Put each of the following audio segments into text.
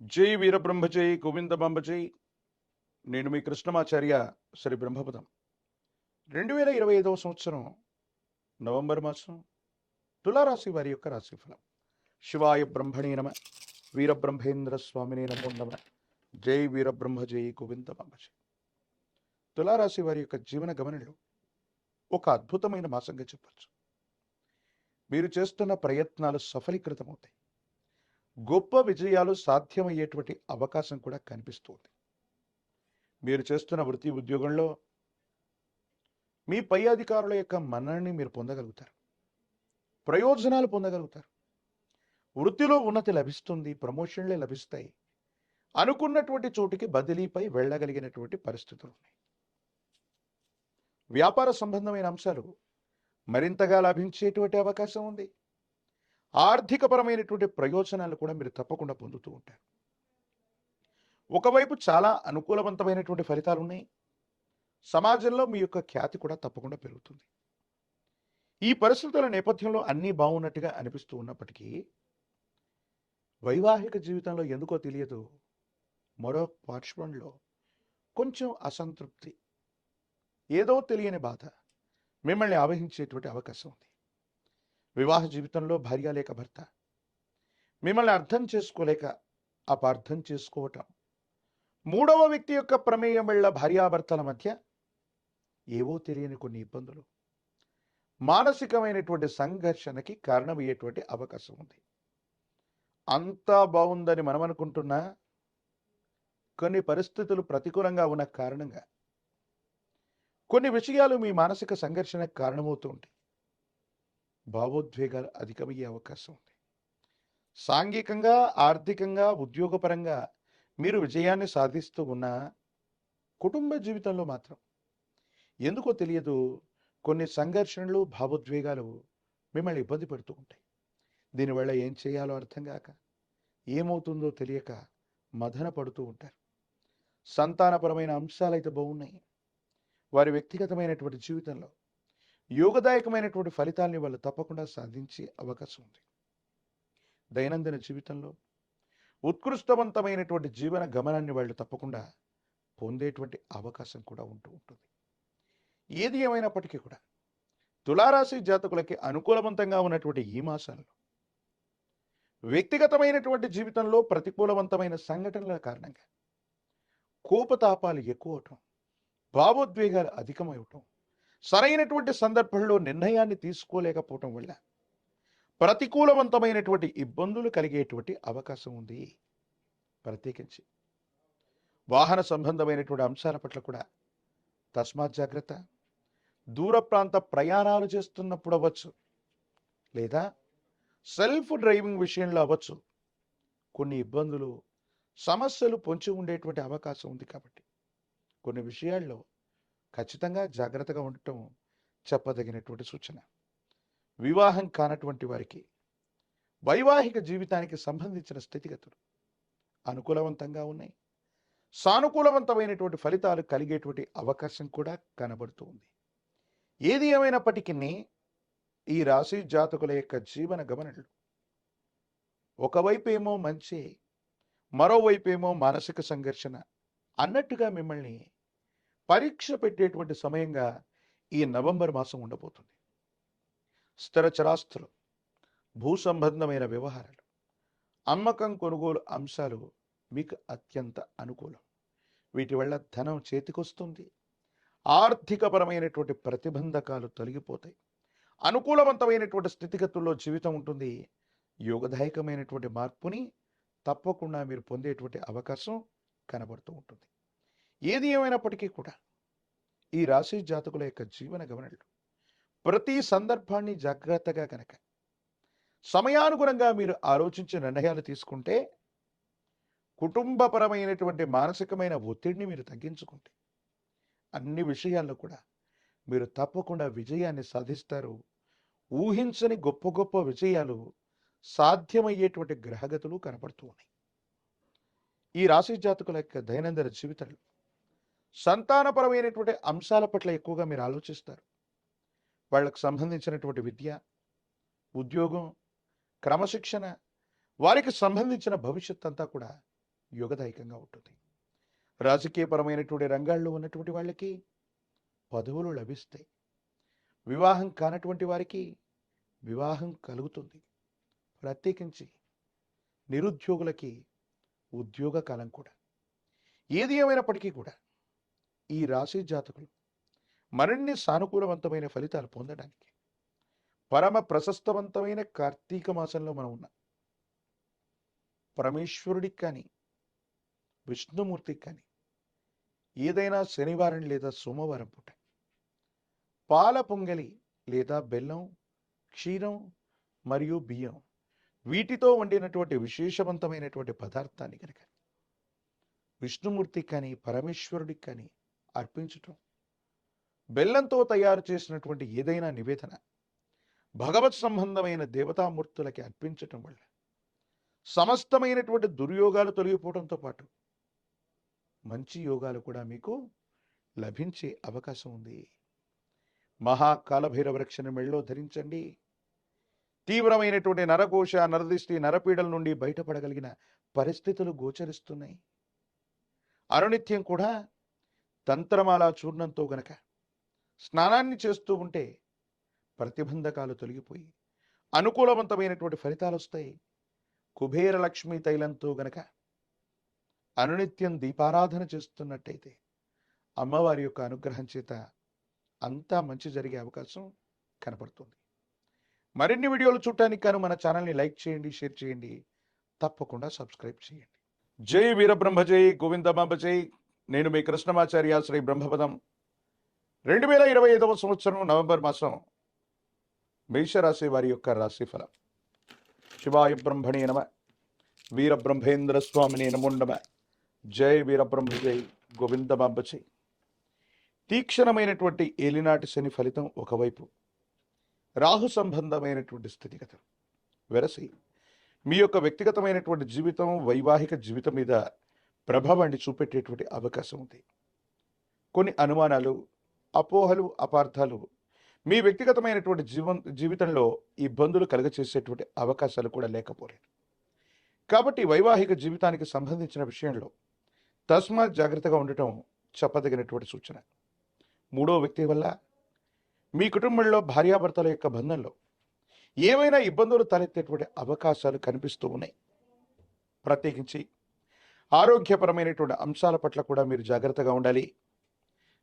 జై వీరబ్రహ్మజై గోవిందబంబజై నేను మీ కృష్ణమాచార్య శ్రీ బ్రహ్మపదం. రెండు వేల ఇరవై ఐదవ సంవత్సరం నవంబర్ మాసం తులారాశి వారి యొక్క రాశిఫలం. శివాయ బ్రహ్మణే నమ వీరబ్రహ్మేంద్ర స్వామినే నమో నమ జై వీరబ్రహ్మజై గోవిందబంబజై తులారాశి వారి యొక్క జీవన గమనంలో ఒక అద్భుతమైన మాసంగా చెప్పచ్చు. మీరు చేస్తున్న ప్రయత్నాలు సఫలీకృతమవుతాయి. గొప్ప విజయాలు సాధ్యమయ్యేటువంటి అవకాశం కూడా కనిపిస్తుంది. మీరు చేస్తున్న వృత్తి ఉద్యోగంలో మీ పై అధికారుల యొక్క మన్ననని మీరు పొందగలుగుతారు. ప్రయోజనాలు పొందగలుగుతారు. వృత్తిలో ఉన్నతి లభిస్తుంది ప్రమోషన్లే లభిస్తాయి. అనుకున్నటువంటి చోటికి బదిలీపై వెళ్ళగలిగినటువంటి పరిస్థితులు ఉన్నాయి. వ్యాపార సంబంధమైన అంశాలు మరింతగా లభించేటువంటి అవకాశం ఉంది. ఆర్థికపరమైనటువంటి ప్రయోజనాలు కూడా మీరు తప్పకుండా పొందుతూ ఉంటారు. ఒకవైపు చాలా అనుకూలవంతమైనటువంటి ఫలితాలు ఉన్నాయి. సమాజంలో మీ యొక్క ఖ్యాతి కూడా తప్పకుండా పెరుగుతుంది. ఈ పరిస్థితుల నేపథ్యంలో అన్నీ బాగున్నట్టుగా అనిపిస్తూ ఉన్నప్పటికీ వైవాహిక జీవితంలో ఎందుకో తెలియదు. మరో పార్శ్వంలో కొంచెం అసంతృప్తి ఏదో తెలియని బాధ మిమ్మల్ని ఆవహించేటువంటి అవకాశం ఉంది. వివాహ జీవితంలో భార్య లేక భర్త. మిమ్మల్ని అర్థం చేసుకోలేక అపార్థం చేసుకోవటం. మూడవ వ్యక్తి యొక్క ప్రమేయం వల్ల భార్యాభర్తల మధ్య ఏవో తెలియని కొన్ని ఇబ్బందులు. మానసికమైనటువంటి సంఘర్షణకి కారణమయ్యేటువంటి అవకాశం ఉంది. అంతా బాగుందని మనం అనుకుంటున్నా కొన్ని పరిస్థితులు ప్రతికూలంగా ఉన్న కారణంగా. కొన్ని విషయాలు మీ మానసిక సంఘర్షణకు కారణమవుతూ ఉంటాయి. భావోద్వేగాలు అధికమయ్యే అవకాశం ఉంది. సాంఘికంగా ఆర్థికంగా ఉద్యోగపరంగా మీరు విజయాన్ని సాధిస్తూ ఉన్న కుటుంబ జీవితంలో మాత్రం ఎందుకో తెలియదు కొన్ని సంఘర్షణలు భావోద్వేగాలు మిమ్మల్ని ఇబ్బంది పెడుతూ ఉంటాయి. దీనివల్ల ఏం చేయాలో అర్థం కాక ఏమవుతుందో తెలియక మదన పడుతూ ఉంటారు. సంతానపరమైన అంశాలు అయితే బాగున్నాయి. వారి వ్యక్తిగతమైనటువంటి జీవితంలో యోగదాయకమైనటువంటి ఫలితాల్ని వాళ్ళు తప్పకుండా సాధించే అవకాశం ఉంది. దైనందిన జీవితంలో ఉత్కృష్టవంతమైనటువంటి జీవన గమనాన్ని వాళ్ళు తప్పకుండా పొందేటువంటి అవకాశం కూడా ఉంటూ ఉంటుంది. ఏది ఏమైనప్పటికీ కూడా తులారాశి జాతకులకి అనుకూలవంతంగా ఉన్నటువంటి ఈ మాసాల్లో వ్యక్తిగతమైనటువంటి జీవితంలో ప్రతికూలవంతమైన సంఘటనల కారణంగా కోపతాపాలు ఎక్కువ అవటం భావోద్వేగాలు అధికమవటం సరైనటువంటి సందర్భంలో నిర్ణయాన్ని తీసుకోలేకపోవటం వల్ల ప్రతికూలవంతమైనటువంటి ఇబ్బందులు కలిగేటువంటి అవకాశం ఉంది. ప్రత్యేకించి వాహన సంబంధమైనటువంటి అంశాల పట్ల కూడా తస్మాత్ జాగ్రత్త. దూర ప్రాంత ప్రయాణాలు చేస్తున్నప్పుడు అవ్వచ్చు లేదా సెల్ఫ్ డ్రైవింగ్ విషయంలో అవ్వచ్చు. కొన్ని ఇబ్బందులు సమస్యలు పొంచి ఉండేటువంటి అవకాశం ఉంది కాబట్టి. కొన్ని విషయాల్లో ఖచ్చితంగా జాగ్రత్తగా ఉండటం చెప్పదగినటువంటి సూచన. వివాహం కానటువంటి వారికి వైవాహిక జీవితానికి సంబంధించిన స్థితిగతులు అనుకూలవంతంగా ఉన్నాయి. సానుకూలవంతమైనటువంటి ఫలితాలు కలిగేటువంటి అవకాశం కూడా కనబడుతూ ఉంది. ఏది ఏమైనప్పటికీ ఈ రాశి జాతకుల యొక్క జీవన గమనలు. ఒకవైపు ఏమో మంచి మరోవైపు ఏమో మానసిక సంఘర్షణ అన్నట్టుగా మిమ్మల్ని పరీక్ష పెట్టేటువంటి సమయంగా ఈ నవంబర్ మాసం ఉండబోతుంది. స్థిర చరాస్తులు భూ సంబంధమైన వ్యవహారాలు అమ్మకం కొనుగోలు అంశాలు మీకు అత్యంత అనుకూలం. వీటి వల్ల ధనం చేతికొస్తుంది. ఆర్థికపరమైనటువంటి ప్రతిబంధకాలు తొలగిపోతాయి. అనుకూలవంతమైనటువంటి స్థితిగతుల్లో జీవితం ఉంటుంది. యోగదాయకమైనటువంటి మార్పుని తప్పకుండా మీరు పొందేటువంటి అవకాశం కనబడుతూ ఉంటుంది. ఏది ఏమైనప్పటికీ కూడా ఈ రాశి జాతకుల యొక్క జీవన గమనలు ప్రతి సందర్భాన్ని జాగ్రత్తగా కనుక సమయానుగుణంగా మీరు ఆలోచించి నిర్ణయాలు తీసుకుంటే కుటుంబపరమైనటువంటి మానసికమైన ఒత్తిడిని మీరు తగ్గించుకుంటే అన్ని విషయాల్లో కూడా మీరు తప్పకుండా విజయాన్ని సాధిస్తారు. ఊహించని గొప్ప గొప్ప విజయాలు సాధ్యమయ్యేటువంటి గ్రహగతులు కనపడుతూ ఉన్నాయి. ఈ రాశి జాతకుల యొక్క దైనందిన జీవితంలో సంతానపరమైనటువంటి అంశాల పట్ల ఎక్కువగా మీరు ఆలోచిస్తారు. వాళ్ళకు సంబంధించినటువంటి విద్య ఉద్యోగం క్రమశిక్షణ వారికి సంబంధించిన భవిష్యత్ అంతా కూడా యుగదాయకంగా ఉంటుంది. రాజకీయపరమైనటువంటి రంగాల్లో ఉన్నటువంటి వాళ్ళకి పదవులు లభిస్తాయి. వివాహం కానటువంటి వారికి వివాహం కలుగుతుంది. ప్రత్యేకించి నిరుద్యోగులకి ఉద్యోగ కాలం కూడా. ఏది ఏమైనప్పటికీ కూడా ఈ రాశి జాతకులు మరిన్ని సానుకూలవంతమైన ఫలితాలు పొందడానికి పరమ ప్రశస్తవంతమైన కార్తీక మాసంలో మనం ఉన్నాం. పరమేశ్వరుడికి కానీ విష్ణుమూర్తికి కానీ ఏదైనా శనివారం లేదా సోమవారం పూట పాల పొంగలి లేదా బెల్లం క్షీరం మరియు బియ్యం వీటితో వండినటువంటి విశేషవంతమైనటువంటి పదార్థాన్ని కనుక విష్ణుమూర్తికి కానీ పరమేశ్వరుడికి కానీ అర్పించటం. బెల్లంతో తయారు చేసినటువంటి ఏదైనా నివేదన భగవత్ సంబంధమైన దేవతామూర్తులకి అర్పించటం వల్ల సమస్తమైనటువంటి దుర్యోగాలు తొలగిపోవడంతో పాటు మంచి యోగాలు కూడా మీకు లభించే అవకాశం ఉంది. మహాకాలభైరవ రక్షణ మెళ్ళో ధరించండి. తీవ్రమైనటువంటి నరకోశ నరదిష్టి నరపీడల నుండి బయటపడగలిగిన పరిస్థితులు గోచరిస్తున్నాయి. అనునిత్యం కూడా తంత్రమాల చూర్ణంతో గనక స్నానాన్ని చేస్తూ ఉంటే ప్రతిబంధకాలు తొలగిపోయి అనుకూలవంతమైనటువంటి ఫలితాలు వస్తాయి. కుబేర లక్ష్మీ తైలంతో గనక అనునిత్యం దీపారాధన చేస్తున్నట్టయితే అమ్మవారి యొక్క అనుగ్రహం చేత అంతా మంచి జరిగే అవకాశం కనపడుతుంది. మరిన్ని వీడియోలు చూడటానికి కాను మన ఛానల్ని లైక్ చేయండి షేర్ చేయండి. తప్పకుండా సబ్స్క్రైబ్ చేయండి. జై వీరబ్రహ్మ జై గోవిందమాంబ జై నేను మీ కృష్ణమాచార్య శ్రీ బ్రహ్మపదం. రెండు వేల ఇరవై ఐదవ సంవత్సరం నవంబర్ మాసం మేషరాశి వారి యొక్క రాశిఫలం. శివాయ బ్రహ్మణే నమ. వీరబ్రహ్మేంద్ర స్వామిని నముండమ జై వీరబ్రహ్మ జై గోవిందమాంబ తీక్షణమైనటువంటి ఏలినాటి శని ఫలితం ఒకవైపు. రాహు సంబంధమైనటువంటి స్థితిగతం వెరసి. మీ యొక్క వ్యక్తిగతమైనటువంటి జీవితం వైవాహిక జీవితం మీద ప్రభావాన్ని చూపెట్టేటువంటి అవకాశం ఉంది. కొన్ని అనుమానాలు అపోహలు అపార్థాలు మీ వ్యక్తిగతమైనటువంటి జీవం జీవితంలో ఇబ్బందులు కలుగచేసేటువంటి అవకాశాలు కూడా లేకపోలేదు. కాబట్టి వైవాహిక జీవితానికి సంబంధించిన విషయంలో తస్మాత్ జాగ్రత్తగా ఉండటం చెప్పదగినటువంటి సూచన. మూడో వ్యక్తి వల్ల మీ కుటుంబంలో భార్యాభర్తల యొక్క బంధంలో ఏమైనా ఇబ్బందులు తలెత్తేటువంటి అవకాశాలు కనిపిస్తూ ఉన్నాయి? ప్రత్యేకించి ఆరోగ్యపరమైనటువంటి అంశాల పట్ల కూడా మీరు జాగ్రత్తగా ఉండాలి.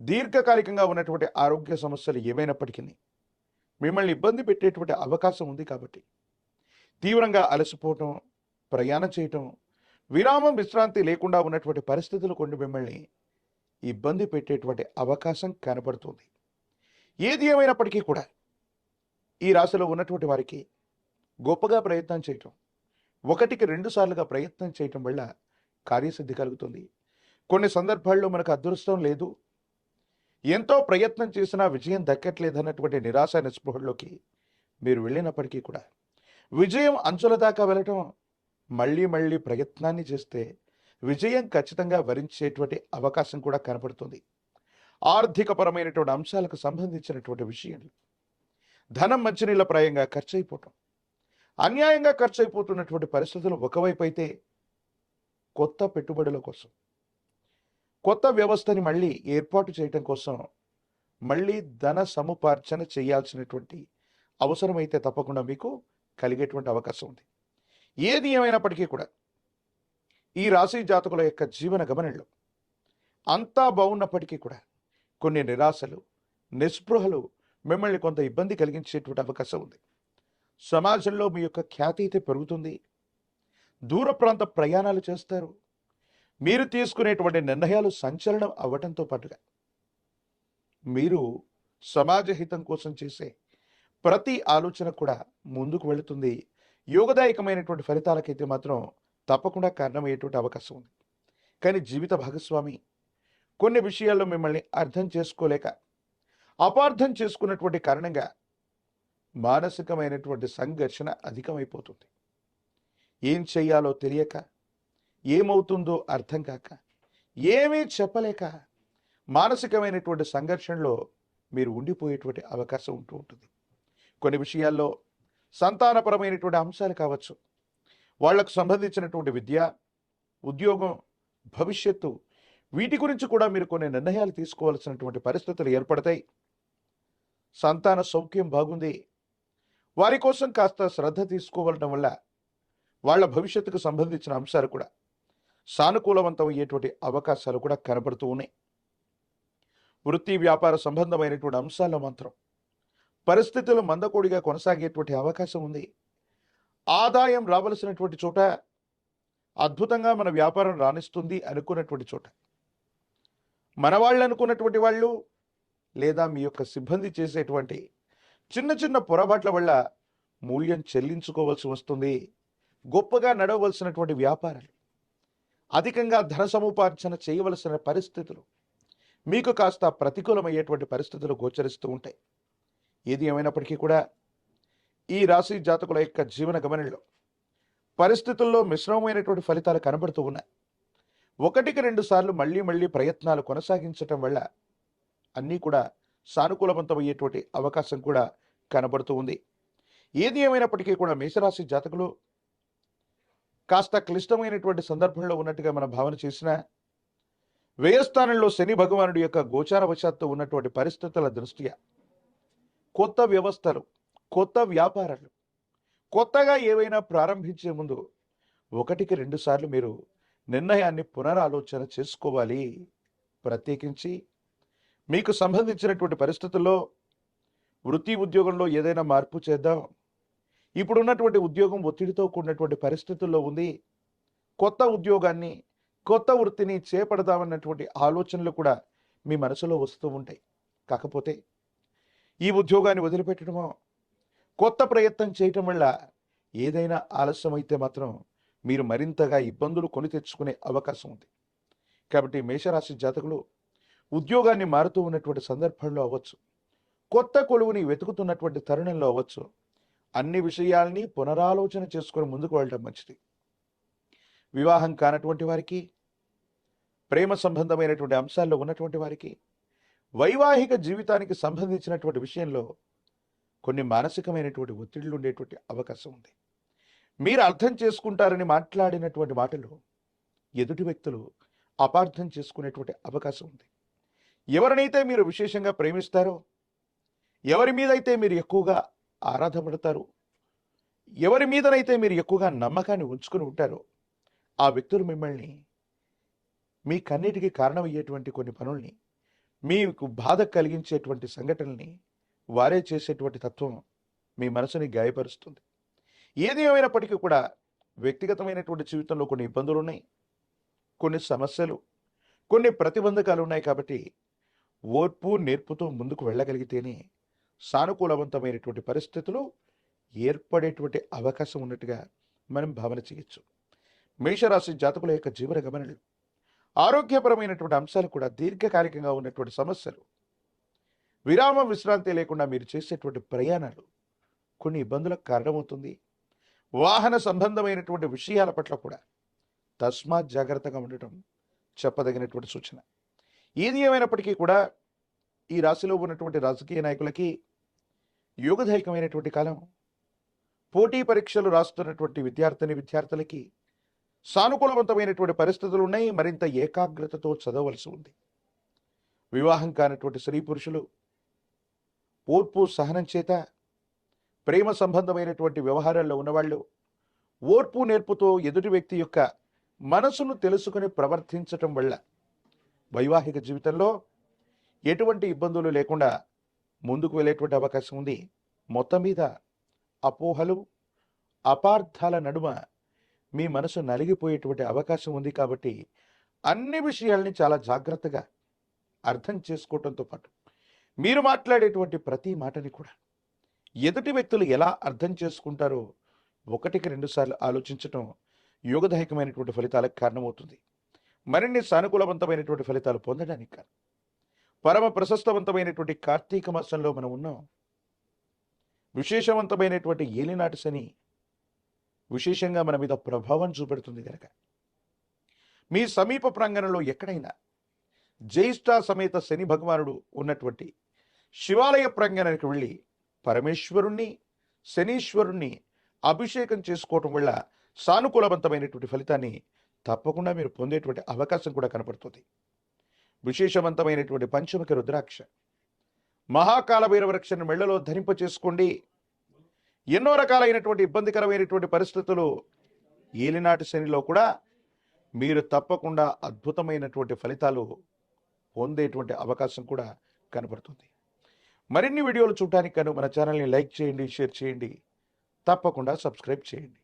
దీర్ఘకాలికంగా ఉన్నటువంటి ఆరోగ్య సమస్యలు ఏమైనప్పటికీ మిమ్మల్ని ఇబ్బంది పెట్టేటువంటి అవకాశం ఉంది కాబట్టి తీవ్రంగా అలసిపోవటం ప్రయాణం చేయటం విరామం విశ్రాంతి లేకుండా ఉన్నటువంటి పరిస్థితులు కొన్ని మిమ్మల్ని ఇబ్బంది పెట్టేటువంటి అవకాశం కనబడుతుంది. ఏది ఏమైనప్పటికీ కూడా ఈ రాశిలో ఉన్నటువంటి వారికి గొప్పగా ప్రయత్నం చేయటం ఒకటికి రెండు సార్లుగా ప్రయత్నం చేయటం వల్ల కార్యసిద్ధి కలుగుతుంది. కొన్ని సందర్భాల్లో మనకు అదృష్టం లేదు. ఎంతో ప్రయత్నం చేసినా విజయం దక్కట్లేదన్నటువంటి నిరాశ నిస్పృహల్లోకి మీరు వెళ్ళినప్పటికీ కూడా విజయం అంచుల దాకా వెళ్ళటం మళ్ళీ మళ్ళీ ప్రయత్నాన్ని చేస్తే విజయం ఖచ్చితంగా వరించేటువంటి అవకాశం కూడా కనపడుతుంది. ఆర్థికపరమైనటువంటి అంశాలకు సంబంధించినటువంటి విషయాలు ధనం మంచినీళ్ళ ప్రాయంగా ఖర్చు అయిపోవటం అన్యాయంగా ఖర్చు అయిపోతున్నటువంటి పరిస్థితులు ఒకవైపు అయితే కొత్త పెట్టుబడుల కోసం కొత్త వ్యవస్థని మళ్ళీ ఏర్పాటు చేయటం కోసం మళ్ళీ ధన సముపార్జన చేయాల్సినటువంటి అవసరమైతే తప్పకుండా మీకు కలిగేటువంటి అవకాశం ఉంది. ఏది ఏమైనప్పటికీ కూడా ఈ రాశి జాతకుల యొక్క జీవన గమనంలో అంతా బాగున్నప్పటికీ కూడా కొన్ని నిరాశలు నిస్పృహలు మిమ్మల్ని కొంత ఇబ్బంది కలిగించేటువంటి అవకాశం ఉంది. సమాజంలో మీ యొక్క ఖ్యాతి అయితే పెరుగుతుంది. దూర ప్రాంత ప్రయాణాలు చేస్తారు. మీరు తీసుకునేటువంటి నిర్ణయాలు సంచలనం అవ్వటంతో పాటుగా మీరు సమాజ హితం కోసం చేసే ప్రతి ఆలోచన కూడా ముందుకు వెళుతుంది. యోగదాయకమైనటువంటి ఫలితాలకైతే మాత్రం తప్పకుండా కారణమయ్యేటువంటి అవకాశం ఉంది. కానీ జీవిత భాగస్వామి కొన్ని విషయాల్లో మిమ్మల్ని అర్థం చేసుకోలేక అపార్థం చేసుకున్నటువంటి కారణంగా మానసికమైనటువంటి సంఘర్షణ అధికమైపోతుంది. ఏం చెయ్యాలో తెలియక ఏమవుతుందో అర్థం కాక ఏమీ చెప్పలేక మానసికమైనటువంటి సంఘర్షణలో మీరు ఉండిపోయేటువంటి అవకాశం ఉంటూ ఉంటుంది. కొన్ని విషయాల్లో సంతానపరమైనటువంటి అంశాలు కావచ్చు. వాళ్ళకు సంబంధించినటువంటి విద్య ఉద్యోగం భవిష్యత్తు వీటి గురించి కూడా మీరు కొన్ని నిర్ణయాలు తీసుకోవాల్సినటువంటి పరిస్థితులు ఏర్పడతాయి. సంతాన సౌఖ్యం బాగుంది. వారి కోసం కాస్త శ్రద్ధ తీసుకోవడం వల్ల వాళ్ళ భవిష్యత్తుకు సంబంధించిన అంశాలు కూడా సానుకూలవంతమయ్యేటువంటి అవకాశాలు కూడా కనబడుతూ ఉన్నాయి. వృత్తి వ్యాపార సంబంధమైనటువంటి అంశాల్లో మాత్రం పరిస్థితులు మందకోడిగా కొనసాగేటువంటి అవకాశం ఉంది. ఆదాయం రావలసినటువంటి చోట అద్భుతంగా మన వ్యాపారం రాణిస్తుంది అనుకున్నటువంటి చోట. మన వాళ్ళు అనుకున్నటువంటి వాళ్ళు లేదా మీ యొక్క సిబ్బంది చేసేటువంటి చిన్న చిన్న పొరపాట్ల వల్ల మూల్యం చెల్లించుకోవాల్సి వస్తుంది. గొప్పగా నడవలసినటువంటి వ్యాపారాలు అధికంగా ధన సముపార్జన చేయవలసిన పరిస్థితులు మీకు కాస్త ప్రతికూలమయ్యేటువంటి పరిస్థితులు గోచరిస్తూ ఉంటాయి. ఏది ఏమైనప్పటికీ కూడా ఈ రాశి జాతకుల యొక్క జీవన గమనంలో పరిస్థితుల్లో మిశ్రమమైనటువంటి ఫలితాలు కనబడుతూ ఉన్నాయి. ఒకటికి రెండు సార్లు మళ్ళీ మళ్ళీ ప్రయత్నాలు కొనసాగించటం వల్ల అన్నీ కూడా సానుకూలవంతమయ్యేటువంటి అవకాశం కూడా కనబడుతూ ఉంది. ఏది ఏమైనప్పటికీ కూడా మేషరాశి జాతకులు కాస్త క్లిష్టమైనటువంటి సందర్భంలో ఉన్నట్టుగా మనం భావన చేసిన వ్యయస్థానంలో శని భగవానుడి యొక్క గోచారవశాత్తు ఉన్నటువంటి పరిస్థితుల దృష్ట్యా కొత్త వ్యవస్థలు కొత్త వ్యాపారాలు కొత్తగా ఏవైనా ప్రారంభించే ముందు ఒకటికి రెండు సార్లు మీరు నిర్ణయాన్ని పునరాలోచన చేసుకోవాలి. ప్రత్యేకించి మీకు సంబంధించినటువంటి పరిస్థితుల్లో వృత్తి ఉద్యోగంలో ఏదైనా మార్పు చేద్దాం. ఇప్పుడున్నటువంటి ఉద్యోగం ఒత్తిడితో కూడినటువంటి పరిస్థితుల్లో ఉంది. కొత్త ఉద్యోగాన్ని కొత్త వృత్తిని చేపడదామన్నటువంటి ఆలోచనలు కూడా మీ మనసులో వస్తూ ఉంటాయి. కాకపోతే ఈ ఉద్యోగాన్ని వదిలిపెట్టడమో కొత్త ప్రయత్నం చేయటం వల్ల ఏదైనా ఆలస్యం అయితే మాత్రం మీరు మరింతగా ఇబ్బందులు కొని తెచ్చుకునే అవకాశం ఉంది. కాబట్టి మేషరాశి జాతకులు ఉద్యోగాన్ని మారుతూ ఉన్నటువంటి సందర్భంలో అవ్వచ్చు. కొత్త కొలువుని వెతుకుతున్నటువంటి తరుణంలో అవ్వచ్చు. అన్ని విషయాల్ని పునరాలోచన చేసుకొని ముందుకు వెళ్ళడం మంచిది. వివాహం కానటువంటి వారికి ప్రేమ సంబంధమైనటువంటి అంశాల్లో ఉన్నటువంటి వారికి వైవాహిక జీవితానికి సంబంధించినటువంటి విషయంలో కొన్ని మానసికమైనటువంటి ఒత్తిళ్ళు ఉండేటువంటి అవకాశం ఉంది. మీరు అర్థం చేసుకుంటారని మాట్లాడినటువంటి మాటలు ఎదుటి వ్యక్తులు అపార్థం చేసుకునేటువంటి అవకాశం ఉంది. ఎవరినైతే మీరు విశేషంగా ప్రేమిస్తారో ఎవరి మీదైతే మీరు ఎక్కువగా ఆరాధపడతారు. ఎవరి మీదనైతే మీరు ఎక్కువగా నమ్మకాన్ని ఉంచుకుని ఉంటారో ఆ వ్యక్తులు మిమ్మల్ని మీ కన్నిటికి కారణమయ్యేటువంటి కొన్ని పనుల్ని మీకు బాధ కలిగించేటువంటి సంఘటనల్ని వారే చేసేటువంటి తత్వం మీ మనసుని గాయపరుస్తుంది. ఏది ఏమైనప్పటికీ కూడా వ్యక్తిగతమైనటువంటి జీవితంలో కొన్ని ఇబ్బందులు ఉన్నాయి కొన్ని సమస్యలు కొన్ని ప్రతిబంధకాలు ఉన్నాయి కాబట్టి ఓర్పు నేర్పుతో ముందుకు వెళ్ళగలిగితేనే సానుకూలవంతమైనటువంటి పరిస్థితులు ఏర్పడేటువంటి అవకాశం ఉన్నట్టుగా మనం భావన చేయొచ్చు. మేషరాశి జాతకుల యొక్క జీవన గమనలు. ఆరోగ్యపరమైనటువంటి అంశాలు కూడా దీర్ఘకాలికంగా ఉన్నటువంటి సమస్యలు. విరామ విశ్రాంతి లేకుండా మీరు చేసేటువంటి ప్రయాణాలు కొన్ని ఇబ్బందులకు కారణమవుతుంది. వాహన సంబంధమైనటువంటి విషయాల పట్ల కూడా తస్మాత్ జాగ్రత్తగా ఉండటం చెప్పదగినటువంటి సూచన. ఏది ఏమైనప్పటికీ కూడా ఈ రాశిలో ఉన్నటువంటి రాజకీయ నాయకులకి యోగదాయకమైనటువంటి కాలం. పోటీ పరీక్షలు రాస్తున్నటువంటి విద్యార్థిని విద్యార్థులకి సానుకూలవంతమైనటువంటి పరిస్థితులు ఉన్నాయి. మరింత ఏకాగ్రతతో చదవలసి ఉంది. వివాహం కానటువంటి స్త్రీ పురుషులు ఓర్పు సహనం చేత ప్రేమ సంబంధమైనటువంటి వ్యవహారాల్లో ఉన్నవాళ్ళు ఓర్పు నేర్పుతో ఎదుటి వ్యక్తి యొక్క మనసును తెలుసుకుని ప్రవర్తించటం వల్ల వైవాహిక జీవితంలో ఎటువంటి ఇబ్బందులు లేకుండా ముందుకు వెళ్ళేటువంటి అవకాశం ఉంది. మొత్తం మీద అపోహలు అపార్థాల నడుమ మీ మనసు నలిగిపోయేటువంటి అవకాశం ఉంది కాబట్టి అన్ని విషయాల్ని చాలా జాగ్రత్తగా అర్థం చేసుకోవటంతో పాటు మీరు మాట్లాడేటువంటి ప్రతి మాటని కూడా ఎదుటి వ్యక్తులు ఎలా అర్థం చేసుకుంటారో ఒకటికి రెండుసార్లు ఆలోచించటం యోగదాయకమైనటువంటి ఫలితాలకు కారణమవుతుంది. మరిన్ని సానుకూలవంతమైనటువంటి ఫలితాలు పొందడానికి కారణం. పరమ ప్రశస్తవంతమైనటువంటి కార్తీక మాసంలో మనం ఉన్నాం. విశేషవంతమైనటువంటి ఏలినాటి శని విశేషంగా మన మీద ప్రభావం చూపెడుతుంది కనుక మీ సమీప ప్రాంగణంలో ఎక్కడైనా జ్యేష్ఠ సమేత శని భగవానుడు ఉన్నటువంటి శివాలయ ప్రాంగణానికి వెళ్ళి పరమేశ్వరుణ్ణి శనీశ్వరుణ్ణి అభిషేకం చేసుకోవటం వల్ల సానుకూలవంతమైనటువంటి ఫలితాన్ని తప్పకుండా మీరు పొందేటువంటి అవకాశం కూడా కనపడుతుంది. విశేషవంతమైనటువంటి పంచముఖ రుద్రాక్ష. మహాకాల భైరవరక్షను మెళ్ళలో ధరింప చేసుకోండి. ఎన్నో రకాలైనటువంటి ఇబ్బందికరమైనటువంటి పరిస్థితులు ఏలినాటి శనిలో కూడా మీరు తప్పకుండా అద్భుతమైనటువంటి ఫలితాలు పొందేటువంటి అవకాశం కూడా కనపడుతుంది. మరిన్ని వీడియోలు చూడటానికి కను మన ఛానల్ని లైక్ చేయండి షేర్ చేయండి. తప్పకుండా సబ్స్క్రైబ్ చేయండి.